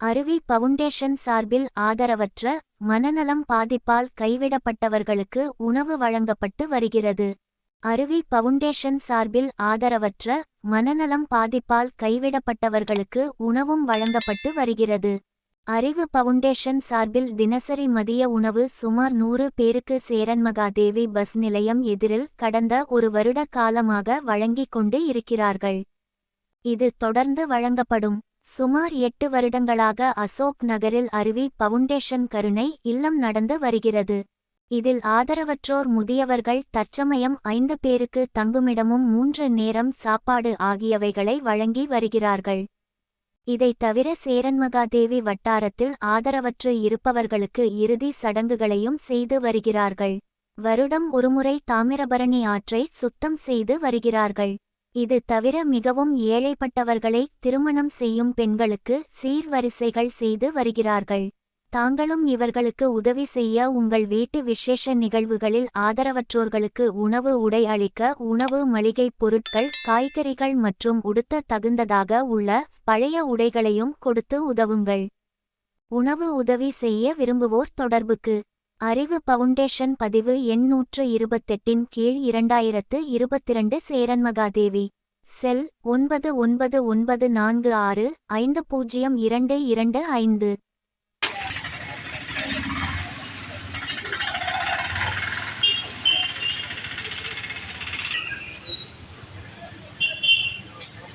அருவி பவுண்டேஷன் சார்பில் ஆதரவற்ற மனநலம் பாதிப்பால் கைவிடப்பட்டவர்களுக்கு உணவு வழங்கப்பட்டு வருகிறது. அருவி பவுண்டேஷன் சார்பில் ஆதரவற்ற மனநலம் பாதிப்பால் கைவிடப்பட்டவர்களுக்கு உணவும் வழங்கப்பட்டு வருகிறது. அறிவு பவுண்டேஷன் சார்பில் தினசரி மதிய உணவு சுமார் நூறு பேருக்கு சேரன்மகாதேவி பஸ் நிலையம் எதிரில் கடந்த ஒரு வருட காலமாக வழங்கிக் கொண்டு இருக்கிறார்கள். இது தொடர்ந்து வழங்கப்படும். சுமார் எட்டு வருடங்களாக அசோக் நகரில் அருவி பவுண்டேஷன் கருணை இல்லம் நடந்து வருகிறது. இதில் ஆதரவற்றோர் முதியவர்கள் தற்சமயம் ஐந்து பேருக்கு தங்குமிடமும் மூன்று நேரம் சாப்பாடு ஆகியவைகளை வழங்கி வருகிறார்கள். இதைத் தவிர சேரன்மகாதேவி வட்டாரத்தில் ஆதரவற்று இருப்பவர்களுக்கு இறுதி சடங்குகளையும் செய்து வருகிறார்கள். வருடம் ஒருமுறை தாமிரபரணி ஆற்றை சுத்தம் செய்து வருகிறார்கள். இது தவிர மிகவும் ஏழைப்பட்டவர்களை திருமணம் செய்யும் பெண்களுக்கு சீர்வரிசைகள் செய்து வருகிறார்கள். தாங்களும் இவர்களுக்கு உதவி செய்ய உங்கள் வீட்டு விசேஷ நிகழ்வுகளில் ஆதரவற்றோர்களுக்கு உணவு உடை அளிக்க உணவு மளிகைப் பொருட்கள் காய்கறிகள் மற்றும் உடுத்த தகுந்ததாக உள்ள பழைய உடைகளையும் கொடுத்து உதவுங்கள். உணவு உதவி செய்ய விரும்புவோர் தொடர்புக்கு அறிவு பவுண்டேஷன் பதிவு எண்ணூற்று இருபத்தெட்டின் கீழ் இரண்டாயிரத்து இருபத்திரண்டு சேரன்மகாதேவி. செல் ஒன்பது ஒன்பது ஒன்பது நான்கு ஆறு ஐந்து பூஜ்ஜியம் இரண்டு இரண்டு ஐந்து.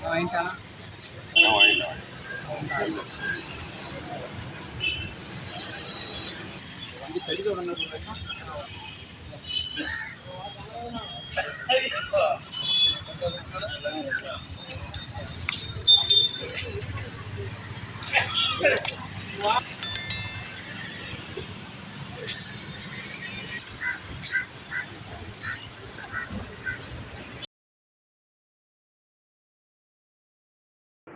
வாங்கிட்டானா. 你这里有没有那个？